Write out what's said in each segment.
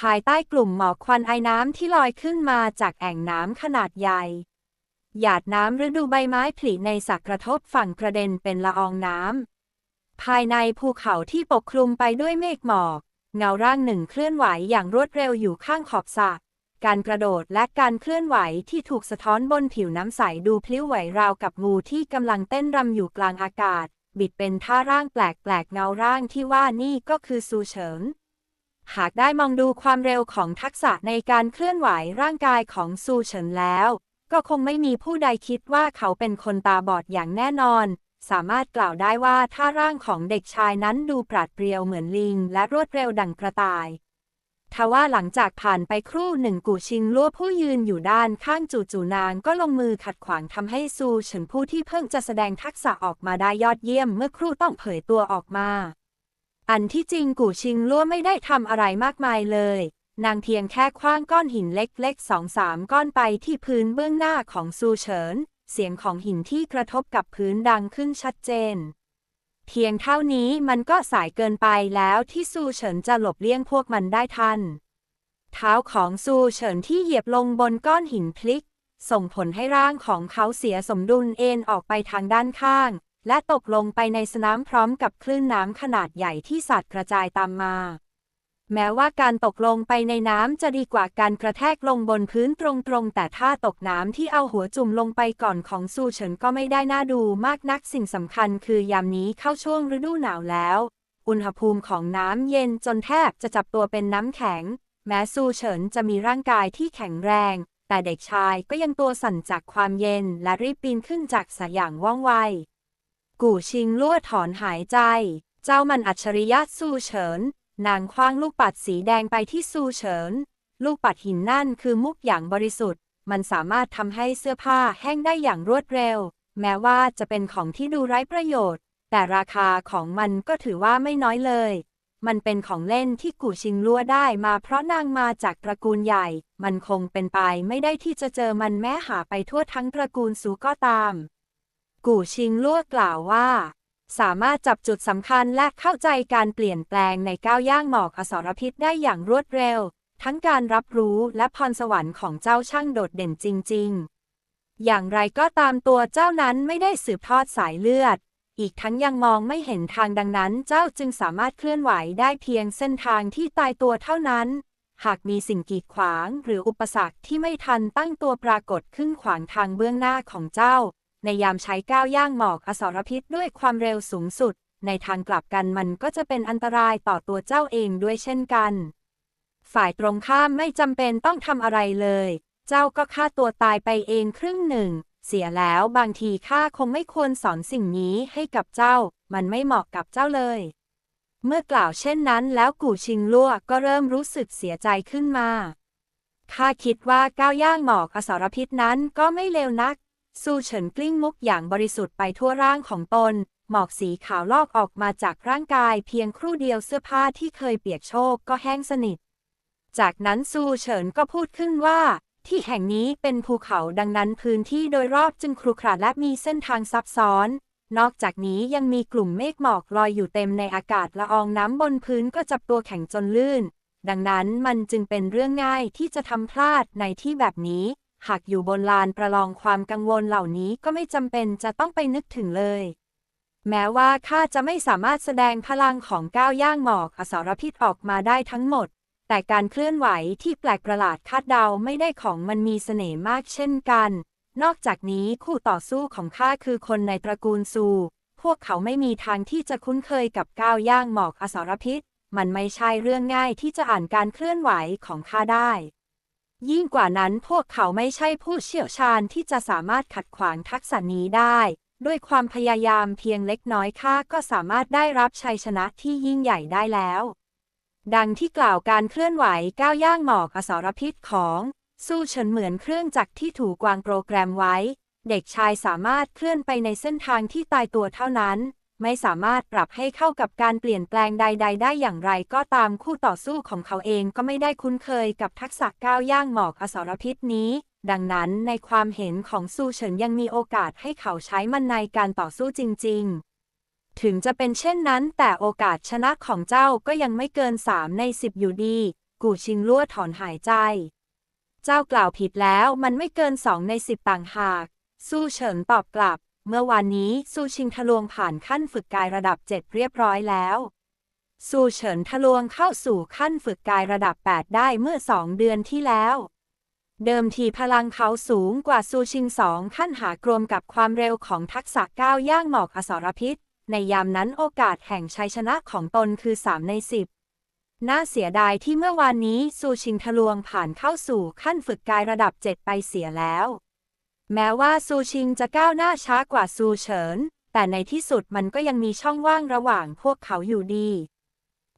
ภายใต้กลุ่มหมอกควันไอน้ำที่ลอยขึ้นมาจากแอ่งน้ำขนาดใหญ่ หยาดน้ำฤดูใบไม้ผลิในสระกระทบฝั่งกระเด็นเป็นละอองน้ำ ภายในภูเขาที่ปกคลุมไปด้วยเมฆหมอก เงาร่างหนึ่งเคลื่อนไหวอย่างรวดเร็วอยู่ข้างขอบสระการกระโดดและการเคลื่อนไหวที่ถูกสะท้อนบนผิวน้ำใสดูพลิ้วไหวราวกับงูที่กำลังเต้นรำอยู่กลางอากาศ บิดเป็นท่าร่างแปลกๆเงาร่างที่ว่านี่ก็คือซูเฉิง หากได้มองดูความเร็วของทักษะในการเคลื่อนไหวร่างกายของซูเฉินแล้ว ก็คงไม่มีผู้ใดคิดว่าเขาเป็นคนตาบอดอย่างแน่นอน สามารถกล่าวได้ว่าท่าร่างของเด็กชายนั้นดูปราดเปรียวเหมือนลิง และรวดเร็วดังกระต่าย ทว่าหลังจากผ่านไปครู่หนึ่งกูชิงลั่วผู้ยืนอยู่ด้านข้างจู่ๆนางก็ลงมือขัดขวางทำให้ซูเฉินผู้ที่เพิ่งจะแสดงทักษะออกมาได้ยอดเยี่ยมเมื่อครู่ต้องเผยตัวออกมา อันที่จริงกูชิงลั่วไม่ได้ทำอะไรมากมายเลย นางเพียงแค่คว้างก้อนหินเล็กๆสองสามก้อนไปที่พื้นเบื้องหน้าของซูเฉิน เสียงของหินที่กระทบกับพื้นดังขึ้นชัดเจน เพียงเท่านี้มันก็สายเกินไปแล้วที่ซูเฉินจะหลบเลี่ยงพวกมันได้ทัน เท้าของซูเฉินที่เหยียบลงบนก้อนหินพลิก ส่งผลให้ร่างของเขาเสียสมดุลเอ็นออกไปทางด้านข้าง และตกลงไปในสนามพร้อมกับคลื่นน้ำขนาดใหญ่ที่สัตว์กระจายตามมา แม้ว่าการตกลงไปในน้ำจะดีกว่าการกระแทกลงบนพื้นตรงๆ แต่ถ้าตกน้ำที่เอาหัวจุ่มลงไปก่อนของซูเฉินก็ไม่ได้น่าดูมากนักสิ่งสำคัญคือยามนี้เข้าช่วงฤดูหนาวแล้ว อุณหภูมิของน้ำเย็นจนแทบจะจับตัวเป็นน้ำแข็ง แม้ซูเฉินจะมีร่างกายที่แข็งแรงแต่เด็กชายก็ยังตัวสั่นจากความเย็นและรีบปีนขึ้นจากสอย่างว่องไว กู่ชิงลั่วถอนหายใจ เจ้ามันอัจฉริยะซูเฉิน นางคว้างลูกปัดสีแดงไปที่ซูเฉิน ลูกปัดหินนั่นคือมุกอย่างบริสุทธิ์ มันสามารถทำให้เสื้อผ้าแห้งได้อย่างรวดเร็ว แม้ว่าจะเป็นของที่ดูไร้ประโยชน์ แต่ราคาของมันก็ถือว่าไม่น้อยเลย มันเป็นของเล่นที่กูชิงลัวได้มาเพราะนางมาจากตระกูลใหญ่ มันคงเป็นไปไม่ได้ที่จะเจอมันแม้หาไปทั่วทั้งตระกูลสูก็ตาม กูชิงลัวกล่าวว่า สามารถจับจุดสำคัญและเข้าใจการเปลี่ยนแปลงในก้าวย่างหมอกอสรพิษได้อย่างรวดเร็ว ทั้งการรับรู้และพรสวรรค์ของเจ้าช่างโดดเด่นจริง ๆ อย่างไรก็ตามตัวเจ้านั้นไม่ได้สืบทอดสายเลือด อีกทั้งยังมองไม่เห็นทางดังนั้น เจ้าจึงสามารถเคลื่อนไหวได้เพียงเส้นทางที่ตายตัวเท่านั้น หากมีสิ่งกีดขวางหรืออุปสรรคที่ไม่ทันตั้งตัวปรากฏขึ้นขวางทางเบื้องหน้าของเจ้า ในยามใช้ก้าวย่างหมอกอสรพิษด้วยความเร็วสูงสุด ในทางกลับกันมันก็จะเป็นอันตรายต่อตัวเจ้าเองด้วยเช่นกัน ฝ่ายตรงข้ามไม่จำเป็นต้องทำอะไรเลย เจ้าก็ฆ่าตัวตายไปเองครึ่งหนึ่ง เสียแล้วบางทีข้าคงไม่ควรสอนสิ่งนี้ให้กับเจ้า มันไม่เหมาะกับเจ้าเลย เมื่อกล่าวเช่นนั้นแล้วกู่ชิงลั่วก็เริ่มรู้สึกเสียใจขึ้นมาข้าคิดว่าก้าวย่างหมอกอสรพิษนั้นก็ไม่เลวนัก ซูเฉินกลิ้งมุกอย่างบริสุทธิ์ไปทั่วร่างของตน หมอกสีขาวลอกออกมาจากร่างกายเพียงครู่เดียวเสื้อผ้าที่เคยเปียกโชกก็แห้งสนิท จากนั้นซูเฉินก็พูดขึ้นว่า ที่แห่งนี้เป็นภูเขาดังนั้นพื้นที่โดยรอบจึงครุขระและมีเส้นทางซับซ้อน นอกจากนี้ยังมีกลุ่มเมฆหมอกลอยอยู่เต็มในอากาศละอองน้ำบนพื้นก็จับตัวแข็งจนลื่น ดังนั้นมันจึงเป็นเรื่องง่ายที่จะทำพลาดในที่แบบนี้ หากอยู่บนลานประลองความกังวลเหล่านี้ก็ไม่จำเป็นจะต้องไปนึกถึงเลย แม้ว่าข้าจะไม่สามารถแสดงพลังของก้าวย่างหมอกอสรพิษออกมาได้ทั้งหมด แต่การเคลื่อนไหวที่แปลกประหลาดคาดเดาไม่ได้ของมันมีเสน่ห์มากเช่นกัน นอกจากนี้คู่ต่อสู้ของข้าคือคนในตระกูลซู พวกเขาไม่มีทางที่จะคุ้นเคยกับก้าวย่างหมอกอสรพิษ มันไม่ใช่เรื่องง่ายที่จะอ่านการเคลื่อนไหวของข้าได้ ยิ่งกว่านั้นพวกเขาไม่ใช่ผู้เชี่ยวชาญที่จะสามารถขัดขวางทักษะนี้ได้ ด้วยความพยายามเพียงเล็กน้อยข้าก็สามารถได้รับชัยชนะที่ยิ่งใหญ่ได้แล้ว ดังที่กล่าวการเคลื่อนไหวก้าวย่างหมอกอสรพิษของสู้เฉินเหมือนเครื่องจักรที่ถูกวางโปรแกรมไว้ เด็กชายสามารถเคลื่อนไปในเส้นทางที่ตายตัวเท่านั้น ไม่สามารถปรับให้เข้ากับการเปลี่ยนแปลงใด ๆ ได้อย่างไรก็ตามคู่ต่อสู้ของเขาเองก็ไม่ได้คุ้นเคยกับทักษะก้าวย่างหมอกอสรพิษนี้ ดังนั้นในความเห็นของซูเฉินยังมีโอกาสให้เขาใช้มันในการต่อสู้จริง ๆ ถึงจะเป็นเช่นนั้น แต่โอกาสชนะของเจ้าก็ยังไม่เกิน3ใน10อยู่ดี กูชิงลั่วถอนหายใจ เจ้ากล่าวผิดแล้วมันไม่เกินสองในสิบต่างหากสู้เฉินตอบกลับ เมื่อวานนี้สู้ชิงทะลวงผ่านขั้นฝึกกายระดับเจ็ดเรียบร้อยแล้วสู้เฉินทะลวงเข้าสู่ขั้นฝึกกายระดับ 8 ได้เมื่อสองเดือนที่แล้ว เดิมทีพลังเขาสูงกว่าซูชิงสองขั้นหากรวมกับความเร็วของทักษะก้าวย่างหมอกอสรพิษ ในยามนั้นโอกาสแห่งชัยชนะของตนคือ 3 ใน 10น่าเสียดายที่เมื่อวานนี้ซูชิงทะลวงผ่านเข้าสู่ขั้นฝึกกายระดับ 7 ไปเสียแล้ว แม้ว่าซูชิงจะก้าวหน้าช้ากว่าซูเฉิน แต่ในที่สุดมันก็ยังมีช่องว่างระหว่างพวกเขาอยู่ดี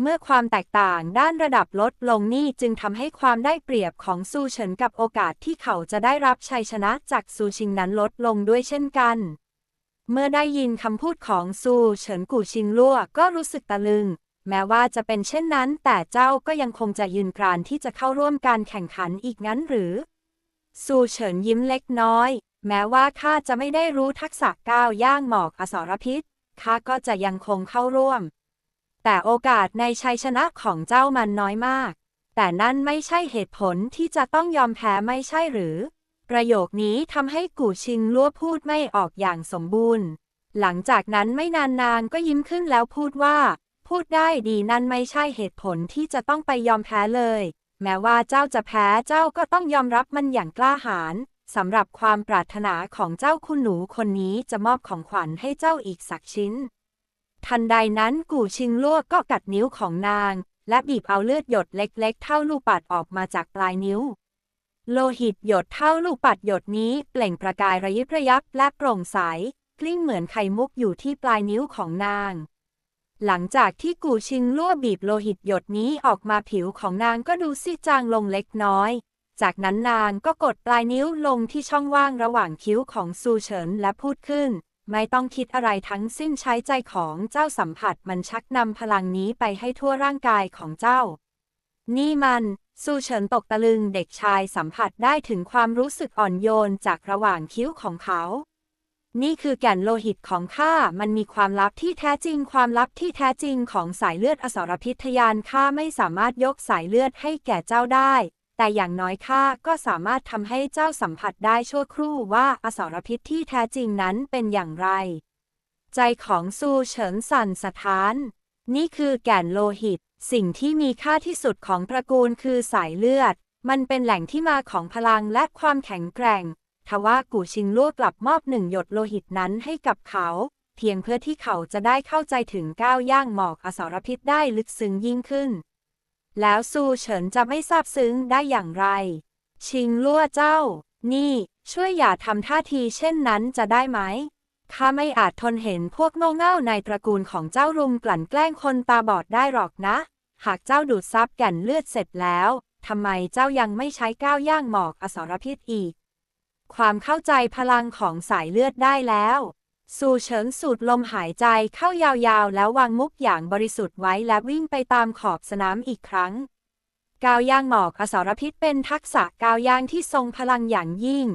เมื่อความแตกต่างด้านระดับลดลงนี่จึงทำให้ความได้เปรียบของซูเฉินกับโอกาสที่เขาจะได้รับชัยชนะจากซูชิงนั้นลดลงด้วยเช่นกัน เมื่อได้ยินคำพูดของซูเฉินกู่ชิงลั่วก็รู้สึกตะลึง แม้ว่าจะเป็นเช่นนั้น แต่เจ้าก็ยังคงจะยืนกรานที่จะเข้าร่วมการแข่งขันอีกงั้นหรือ ซูเฉินยิ้มเล็กน้อย แม้ว่าข้าจะไม่ได้รู้ทักษะก้าวย่างหมอกอสรพิษข้าก็จะยังคงเข้าร่วม แต่โอกาสในชัยชนะของเจ้ามันน้อยมาก แต่นั่นไม่ใช่เหตุผลที่จะต้องยอมแพ้ไม่ใช่หรือ ประโยคนี้ทำให้กู่ชิงลั่วพูดไม่ออกอย่างสมบูรณ์ หลังจากนั้นไม่นานนางก็ยิ้มขึ้นแล้วพูดว่า พูดได้ดีนั่นไม่ใช่เหตุผลที่จะต้องไปยอมแพ้เลย แม้ว่าเจ้าจะแพ้เจ้าก็ต้องยอมรับมันอย่างกล้าหาญสำหรับความปรารถนาของเจ้าคุณหนูคนนี้จะมอบของขวัญให้เจ้าอีกสักชิ้น ทันใดนั้นกู่ชิงลั่วก็กัดนิ้วของนาง และบีบเอาเลือดหยดเล็กๆ เท่าลูกปัดออกมาจากปลายนิ้ว โลหิตหยดเท่าลูกปัดหยดนี้เปล่งประกายระยิบระยับและโปร่งใส กลิ้งเหมือนไข่มุกอยู่ที่ปลายนิ้วของนาง หลังจากที่กูชิงลั่วบีบโลหิตหยดนี้ออกมาผิวของนางก็ดูซีดจางลงเล็กน้อย จากนั้นนางก็กดปลายนิ้วลงที่ช่องว่างระหว่างคิ้วของซูเฉินและพูดขึ้น ไม่ต้องคิดอะไรทั้งสิ้นใช้ใจของเจ้าสัมผัสมันชักนำพลังนี้ไปให้ทั่วร่างกายของเจ้า นี่มันซูเฉินตกตะลึงเด็กชายสัมผัสได้ถึงความรู้สึกอ่อนโยนจากระหว่างคิ้วของเขา นี่คือแก่นโลหิตของข้า มันมีความลับที่แท้จริง ความลับที่แท้จริงของสายเลือดอสรพิษทยานข้าไม่สามารถยกสายเลือดให้แก่เจ้าได้ แต่อย่างน้อยข้าก็สามารถทำให้เจ้าสัมผัสได้ชั่วครู่ว่าอสรพิษที่แท้จริงนั้นเป็นอย่างไร ใจของซูเฉินสั่นสะท้าน นี่คือแก่นโลหิต สิ่งที่มีค่าที่สุดของตระกูลคือสายเลือด มันเป็นแหล่งที่มาของพลังและความแข็งแกร่ง ทว่ากูชิงลั่วกลับมอบหนึ่งหยดโลหิตนั้นให้กับเขา เพียงเพื่อที่เขาจะได้เข้าใจถึงก้าวย่างหมอกอสรพิษได้ลึกซึ้งยิ่งขึ้น แล้วซูเฉินจะไม่ซาบซึ้งได้อย่างไร ชิงลั่วเจ้า นี่ ช่วยอย่าทำท่าทีเช่นนั้นจะได้ไหมข้าไม่อาจทนเห็นพวกโง่เง่าในตระกูลของเจ้ารุมกลั่นแกล้งคนตาบอดได้หรอกนะ หากเจ้าดูดซับแก่นเลือดเสร็จแล้วทำไมเจ้ายังไม่ใช้ก้าวย่างหมอกอสรพิษอีก ความเข้าใจพลังของสายเลือดได้แล้ว สู่เฉิงสูดลมหายใจเข้ายาวๆ แล้ววางมุกอย่างบริสุทธิ์ไว้และวิ่งไปตามขอบสนามอีกครั้ง กาวย่างหมอกอสรพิษเป็นทักษะกาวย่างที่ทรงพลังอย่างยิ่ง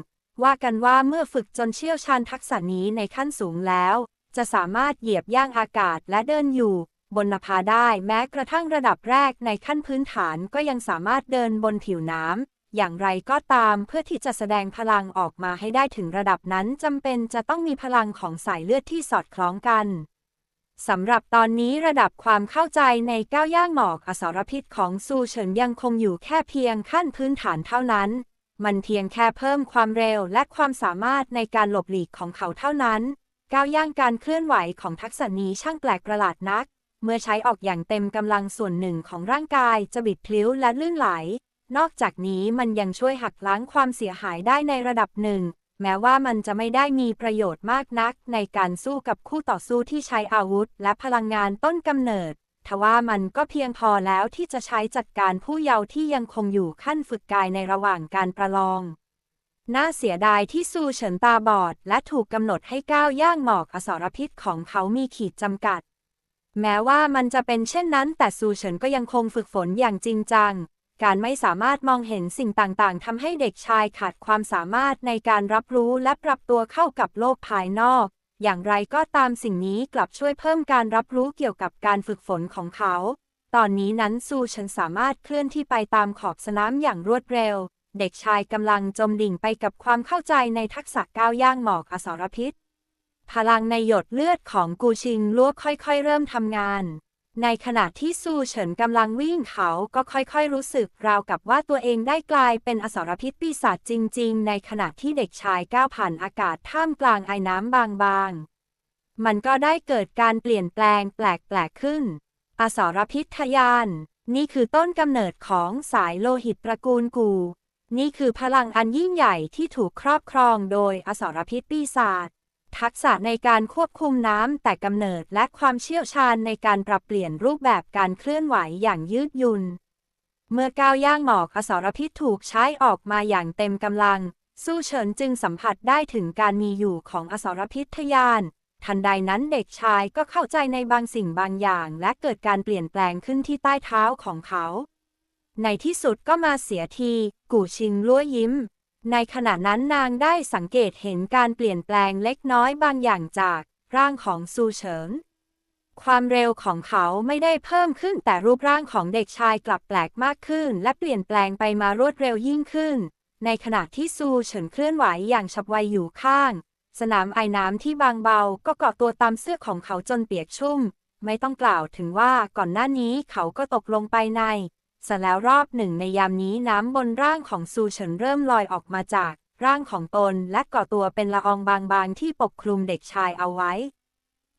ว่ากันว่าเมื่อฝึกจนเชี่ยวชาญทักษะนี้ในขั้นสูงแล้ว จะสามารถเหยียบย่างอากาศและเดินอยู่บนนภาได้แม้กระทั่งระดับแรกในขั้นพื้นฐานก็ยังสามารถเดินบนผิวน้ำ อย่างไรก็ตามเพื่อที่จะแสดงพลังออกมาให้ได้ถึงระดับนั้นจำเป็นจะต้องมีพลังของสายเลือดที่สอดคล้องกันสำหรับตอนนี้ระดับความเข้าใจในก้าวย่างหมอกอสรพิษของซูเฉินยังคงอยู่แค่เพียงขั้นพื้นฐานเท่านั้น มันเพียงแค่เพิ่มความเร็วและความสามารถในการหลบหลีกของเขาเท่านั้น ก้าวย่างการเคลื่อนไหวของทักษะนี้ช่างแปลกประหลาดนัก เมื่อใช้ออกอย่างเต็มกำลังส่วนหนึ่งของร่างกายจะบิดพลิ้วและลื่นไหล นอกจากนี้มันยังช่วยหักล้างความเสียหายได้ในระดับหนึ่ง แม้ว่ามันจะไม่ได้มีประโยชน์มากนักในการสู้กับคู่ต่อสู้ที่ใช้อาวุธ และพลังงานต้นกำเนิด ทว่ามันก็เพียงพอแล้วที่จะใช้จัดการผู้เยาว์ที่ยังคงอยู่ขั้นฝึกกายในระหว่างการประลอง น่าเสียดายที่ซูเฉินตาบอด และถูกกำหนดให้ก้าวย่างหมอกอสรพิษของเขามีขีดจำกัดแม้ว่ามันจะเป็นเช่นนั้น แต่ซูเฉินก็ยังคงฝึกฝนอย่างจริงจัง การไม่สามารถมองเห็นสิ่งต่างๆทำให้เด็กชายขาดความสามารถในการรับรู้และปรับตัวเข้ากับโลกภายนอก อย่างไรก็ตามสิ่งนี้กลับช่วยเพิ่มการรับรู้เกี่ยวกับการฝึกฝนของเขา ตอนนี้นั้นซูฉินสามารถเคลื่อนที่ไปตามขอบสนามอย่างรวดเร็ว เด็กชายกำลังจมดิ่งไปกับความเข้าใจในทักษะก้าวย่างหมอกอสรพิษ พลังในหยดเลือดของกูชิงลัวค่อยๆ เริ่มทำงาน ในขณะที่ซูเฉินกำลังวิ่งเขาก็ค่อยๆรู้สึกราวกับว่าตัวเองได้กลายเป็นอสรพิษปีศาจจริง ๆ ในขณะที่เด็กชายก้าวผ่านอากาศท่ามกลางไอ้น้ำบางๆ มันก็ได้เกิดการเปลี่ยนแปลงแปลก ๆ ขึ้น อสรพิษทยาน นี่คือต้นกำเนิดของสายโลหิตตระกูลกู นี่คือพลังอันยิ่งใหญ่ที่ถูกครอบครองโดยอสรพิษปีศาจ ทักษะในการควบคุมน้ำแต่กำเนิดและความเชี่ยวชาญในการปรับเปลี่ยนรูปแบบการเคลื่อนไหวอย่างยืดหยุ่นเมื่อก้าวย่างหมอกอสรพิษถูกใช้ออกมาอย่างเต็มกำลัง สู้เฉินจึงสัมผัสได้ถึงการมีอยู่ของอสรพิษทยาน ทันใดนั้นเด็กชายก็เข้าใจในบางสิ่งบางอย่าง และเกิดการเปลี่ยนแปลงขึ้นที่ใต้เท้าของเขา ในที่สุดก็มาเสียที กู่ชิงลั่วยิ้ม ในขณะนั้นนางได้สังเกตเห็นการเปลี่ยนแปลงเล็กน้อยบางอย่างจากร่างของซูเฉินความเร็วของเขาไม่ได้เพิ่มขึ้นแต่รูปร่างของเด็กชายกลับแปลกมากขึ้น และเปลี่ยนแปลงไปมารวดเร็วยิ่งขึ้น ในขณะที่ซูเฉินเคลื่อนไหวอย่างฉับไวอยู่ข้าง สนามไอ้น้ำที่บางเบาก็เกาะตัวตามเสื้อของเขาจนเปียกชุ่ม ไม่ต้องกล่าวถึงว่าก่อนหน้านี้เขาก็ตกลงไปใน สแล้วรอบหนึ่งในยามนี้น้ำบนร่างของซูเฉินเริ่มลอยออกมาจาก ร่างของตนและก่อตัวเป็นละอองบางๆ ที่ปกคลุมเด็กชายเอาไว้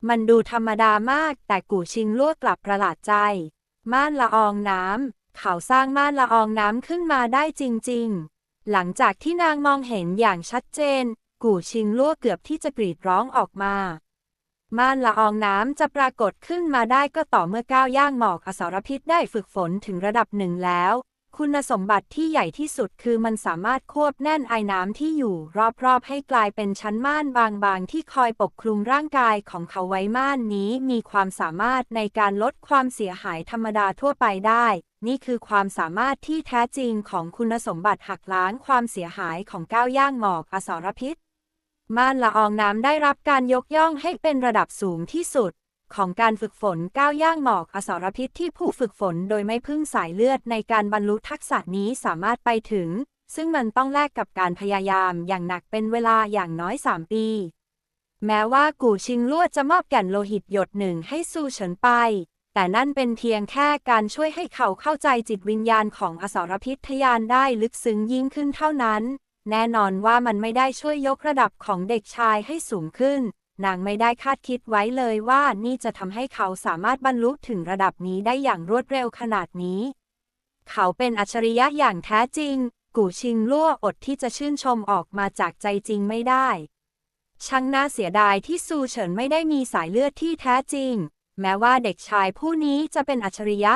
มันดูธรรมดามากแต่กู่ชิงลั่วกลับประหลาดใจ ม่านละอองน้ำเขาสร้างม่านละอองน้ำขึ้นมาได้จริงๆ หลังจากที่นางมองเห็นอย่างชัดเจน กู่ชิงลั่วเกือบที่จะกรีดร้องออกมา ม่านละอองน้ำจะปรากฏขึ้นมาได้ก็ต่อเมื่อก้าวย่างหมอกอสรพิษได้ฝึกฝนถึงระดับหนึ่งแล้ว คุณสมบัติที่ใหญ่ที่สุดคือมันสามารถควบแน่นไอ้น้ำที่อยู่รอบๆ ให้กลายเป็นชั้นม่านบางๆ ที่คอยปกคลุมร่างกายของเขาไว้ม่านนี้ มีความสามารถในการลดความเสียหายธรรมดาทั่วไปได้ นี่คือความสามารถที่แท้จริงของคุณสมบัติหักล้างความเสียหายของก้าวย่างหมอกอสรพิษ ม่านละอองน้ำได้รับการยกย่องให้เป็นระดับสูงที่สุด ของการฝึกฝนก้าวย่างหมอกอสรพิษที่ผู้ฝึกฝนโดยไม่พึ่งสายเลือดในการบรรลุทักษะนี้สามารถไปถึง ซึ่งมันต้องแลกกับการพยายามอย่างหนักเป็นเวลาอย่างน้อย 3 ปี แม้ว่ากู่ชิงลวดจะมอบแก่นโลหิตหยดหนึ่งให้สู้เฉินไป แต่นั่นเป็นเพียงแค่การช่วยให้เขาเข้าใจจิตวิญญาณของอสรพิษทยานได้ลึกซึ้งยิ่งขึ้นเท่านั้น แน่นอนว่ามันไม่ได้ช่วยยกระดับของเด็กชายให้สูงขึ้น นางไม่ได้คาดคิดไว้เลยว่านี่จะทำให้เขาสามารถบรรลุถึงระดับนี้ได้อย่างรวดเร็วขนาดนี้ เขาเป็นอัจฉริยะอย่างแท้จริง กู่ชิงลั่วอดที่จะชื่นชมออกมาจากใจจริงไม่ได้ ช่างน่าเสียดายที่ซูเฉินไม่ได้มีสายเลือดที่แท้จริง แม้ว่าเด็กชายผู้นี้จะเป็นอัจฉริยะ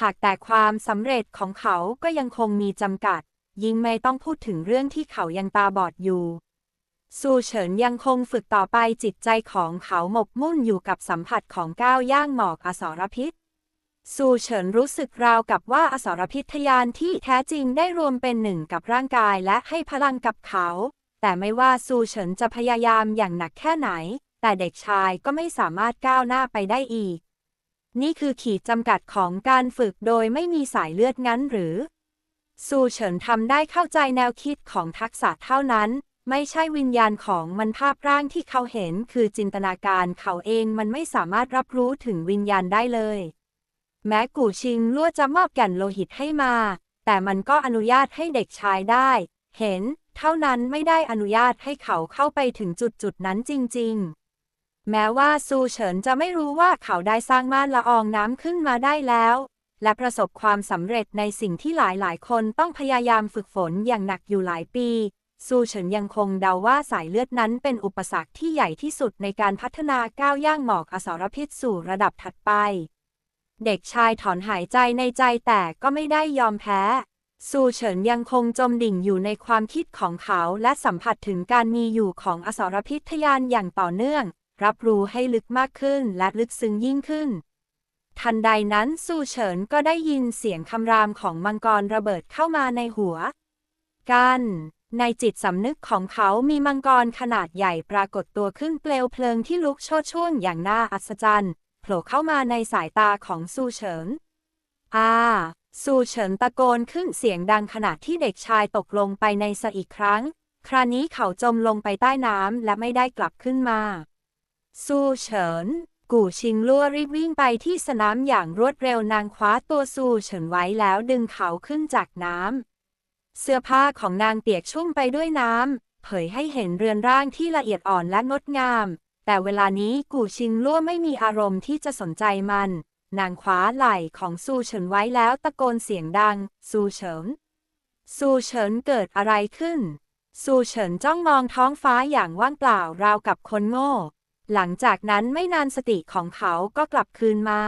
หากแต่ความสำเร็จของเขาก็ยังคงมีจำกัด ยิ่งไม่ต้องพูดถึงเรื่องที่เขายังตาบอดอยู่ซูเฉินยังคงฝึกต่อไปจิตใจของเขาหมกมุ่นอยู่กับสัมผัสของก้าวย่างหมอกอสรพิษซูเฉินรู้สึกราวกับว่าอสรพิษทยานที่แท้จริงได้รวมเป็นหนึ่งกับร่างกายและให้พลังกับเขา แต่ไม่ว่าซูเฉินจะพยายามอย่างหนักแค่ไหน แต่เด็กชายก็ไม่สามารถก้าวหน้าไปได้อีก นี่คือขีดจำกัดของการฝึกโดยไม่มีสายเลือดงั้นหรือ ซูเฉินทำได้เข้าใจแนวคิดของทักษะเท่านั้น ไม่ใช่วิญญาณของมันภาพร่างที่เขาเห็นคือจินตนาการเขาเองมันไม่สามารถรับรู้ถึงวิญญาณได้เลย แม้กู่ชิงลั่วจะมอบแก่นโลหิตให้มา แต่มันก็อนุญาตให้เด็กชายได้ เห็น เท่านั้นไม่ได้อนุญาตให้เขาเข้าไปถึงจุดจุดๆนั้นจริง ๆแม้ว่าซูเฉินจะไม่รู้ว่าเขาได้สร้างม่านละอองน้ำขึ้นมาได้แล้ว และประสบความสำเร็จในสิ่งที่หลายๆ คนต้องพยายามฝึกฝนอย่างหนักอยู่หลายปี ซูเฉินยังคงเดาว่าสายเลือดนั้นเป็นอุปสรรคที่ใหญ่ที่สุดในการพัฒนาก้าวย่างหมอกอสรพิษสู่ระดับถัดไป เด็กชายถอนหายใจในใจแต่ก็ไม่ได้ยอมแพ้ ซูเฉินยังคงจมดิ่งอยู่ในความคิดของเขาและสัมผัสถึงการมีอยู่ของอสรพิษทยานอย่างต่อเนื่อง รับรู้ให้ลึกมากขึ้นและลึกซึ้งยิ่งขึ้น ทันใดนั้นซูเฉินก็ได้ยินเสียงคำรามของมังกรระเบิดเข้ามาในหัว กัน ในจิตสำนึกของเขามีมังกรขนาดใหญ่ปรากฏตัวขึ้นเปลวเพลิงที่ลุกโชดช่วงอย่างน่าอัศจรรย์โผล่เข้ามาในสายตาของซูเฉินอาซูเฉินตะโกนขึ้นเสียงดังขณะที่เด็กชายตกลงไปในสระอีกครั้ง คราวนี้เขาจมลงไปใต้น้ำและไม่ได้กลับขึ้นมาซูเฉิน กู่ชิงลั่วรีบวิ่งไปที่สนามอย่างรวดเร็วนางคว้าตัวซูเฉินไว้แล้วดึงเขาขึ้นจากน้ำ เสื้อผ้าของนางเปียกชุ่มไปด้วยน้ำ เผยให้เห็นเรือนร่างที่ละเอียดอ่อนและงดงาม แต่เวลานี้กู่ชิงลั่วไม่มีอารมณ์ที่จะสนใจมัน นางคว้าไหล่ของซูเฉินไว้แล้วตะโกนเสียงดัง ซูเฉิน ซูเฉินเกิดอะไรขึ้น ซูเฉินจ้องมองท้องฟ้าอย่างว่างเปล่าราวกับคนโง่ หลังจากนั้นไม่นานสติของเขาก็กลับคืนมา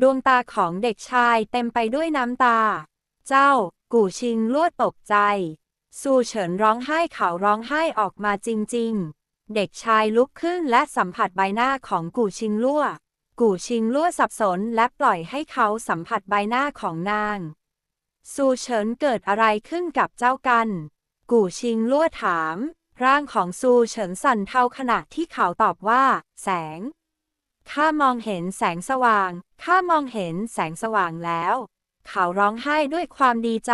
ดวงตาของเด็กชายเต็มไปด้วยน้ำตา เจ้า กู่ชิงลวดตกใจซูเฉินร้องไห้เขาร้องไห้ออกมาจริง ๆ เด็กชายลุกขึ้นและสัมผัสใบหน้าของกู่ชิงลั่ว กู่ชิงลั่วสับสนและปล่อยให้เขาสัมผัสใบหน้าของนางซูเฉินเกิดอะไรขึ้นกับเจ้ากัน กู่ชิงลั่วถาม ร่างของซูเฉินสั่นเทาขณะที่เขาตอบว่า แสง ข้ามองเห็นแสงสว่าง ข้ามองเห็นแสงสว่างแล้ว เขาร้องไห้ด้วยความดีใจ